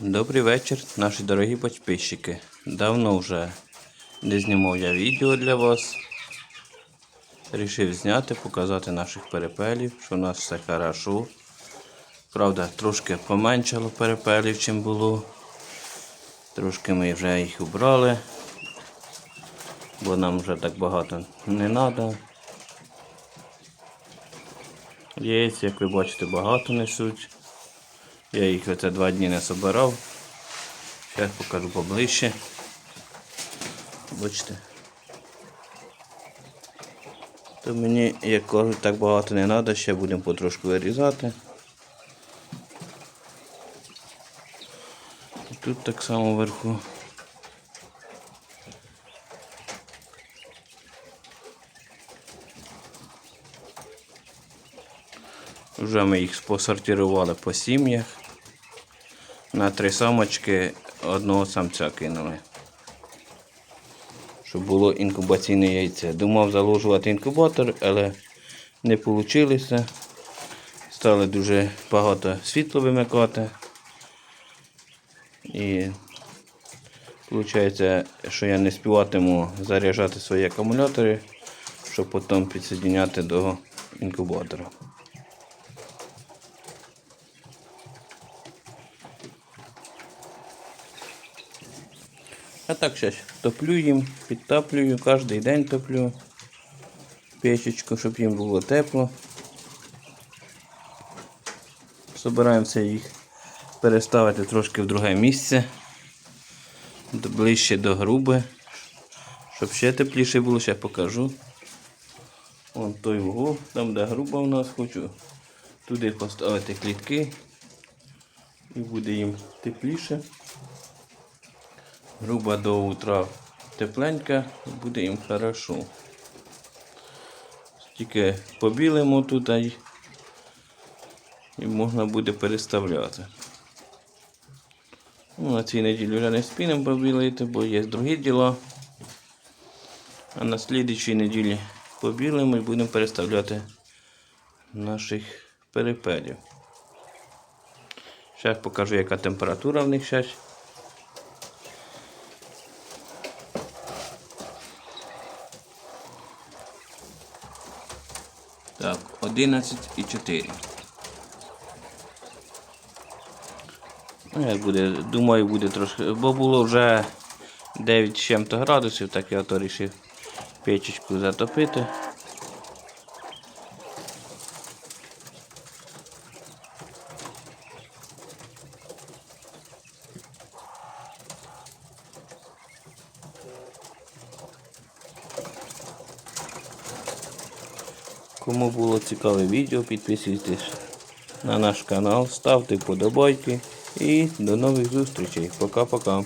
Добрий вечір, наші дорогі підписчики. Давно вже не знімав я відео для вас. Рішив зняти, показати наших перепелів, що у нас все хорошо. Правда, трошки поменшало перепелів, чим було. Трошки ми вже їх убрали, бо нам вже так багато не треба. Яєць, як ви бачите, багато несуть. Я їх оце два дні не собирав. Зараз покажу поближче. Бачите. То мені, як кажуть, так багато не треба, ще будемо потрошку вирізати. І тут так само вверху. Вже ми їх посортували по сім'ях. На три самочки одного самця кинули. Щоб було інкубаційне яйце. Думав заложувати інкубатор, але не вийшло. Стали дуже багато світло вимикати. І виходить, що я не співатиму заряджати свої акумулятори, щоб потім підсоединяти до інкубатора. А так зараз топлю їм, підтаплюю, кожен день топлю печечку, щоб їм було тепло. Собираємося їх переставити трошки в друге місце, ближче до груби, щоб ще тепліше було, ще покажу. Вон той угол, там де груба у нас хочу. Туди поставити клітки і буде їм тепліше. Груба до утра тепленька, буде їм хорошо. Тільки побілимо тут і, і можна буде переставляти. Ну, на цій неділі вже не спінемо побілити, бо є другі діла. А на слідчій неділі побілимо і будемо переставляти наших перепелів. Зараз покажу, яка температура в них зараз. Так, 11 і 4. Ну, як буде, думаю, буде трошки. Бо було вже 9 з чим-то градусів, так я то вирішив печечку затопити. Кому було цікаве відео, підписуйтесь на наш канал, ставте вподобайки і до нових зустрічей. Пока-пока.